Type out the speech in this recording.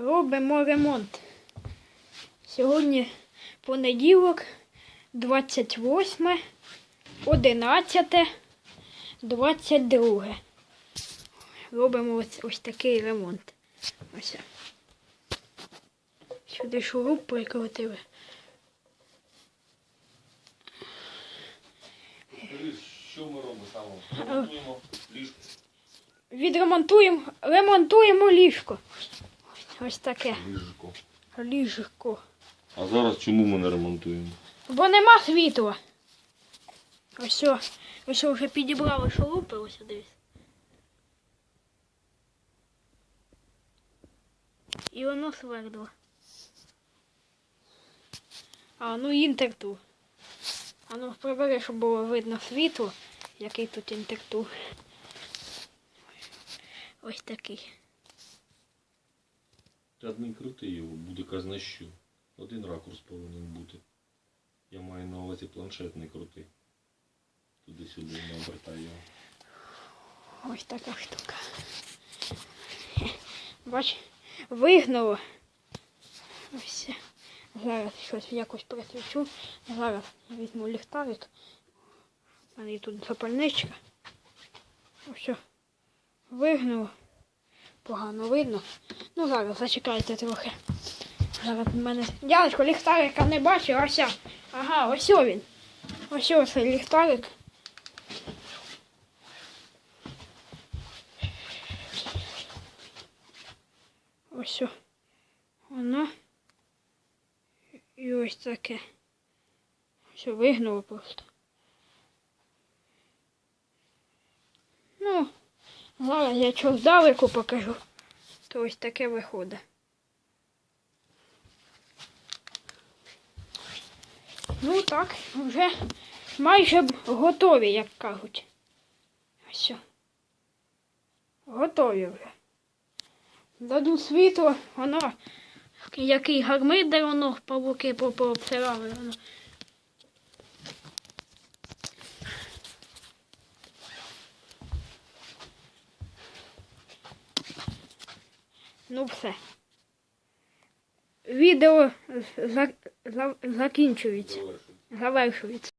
Робимо ремонт. Сьогодні понеділок, 28, 11, 22. Робимо ось, ось такий ремонт. Ось. Сюди шуруп прикрутили. Що ми робимо саме? Ремонтуємо ліжко. Відремонтуємо, ремонтуємо ліжко. Ось таке Ліжко. ліжко. А зараз чому ми не ремонтуємо? Бо нема світла. Ось, ось вже підібрали шурупи, ось дивись. І воно свердло. А, ну інтерту. А ну прибери, щоб було видно світло, який тут інтертур. Ось такий. Та не крути його, буде казна що. Один ракурс повинен бути. Я маю на увазі планшет не крути. Туди-сюди не обертай його. Ось така штука. Бач, вигнуло. Ось. Зараз щось якось присвічу. Зараз візьму ліхтарик. У мене тут запальничка. Ось. Вигнуло. Погано видно. Ну зараз зачекайте трохи. Зараз в мене. Дядечко, ліхтарика не бачу, ось. Ага, ось він. Ось ось ліхтарик. Ось. Воно. І ось таке. Все вигнуло просто. Ну, зараз я чого здалеку покажу. То ось таке виходить. Ну так, вже майже готові, як кажуть. Ось. Готові вже. Даду світло, воно який гармидер, воно павуки по- пообсирали. Воно. Ну все. Відео за- за- закінчується. Завершується.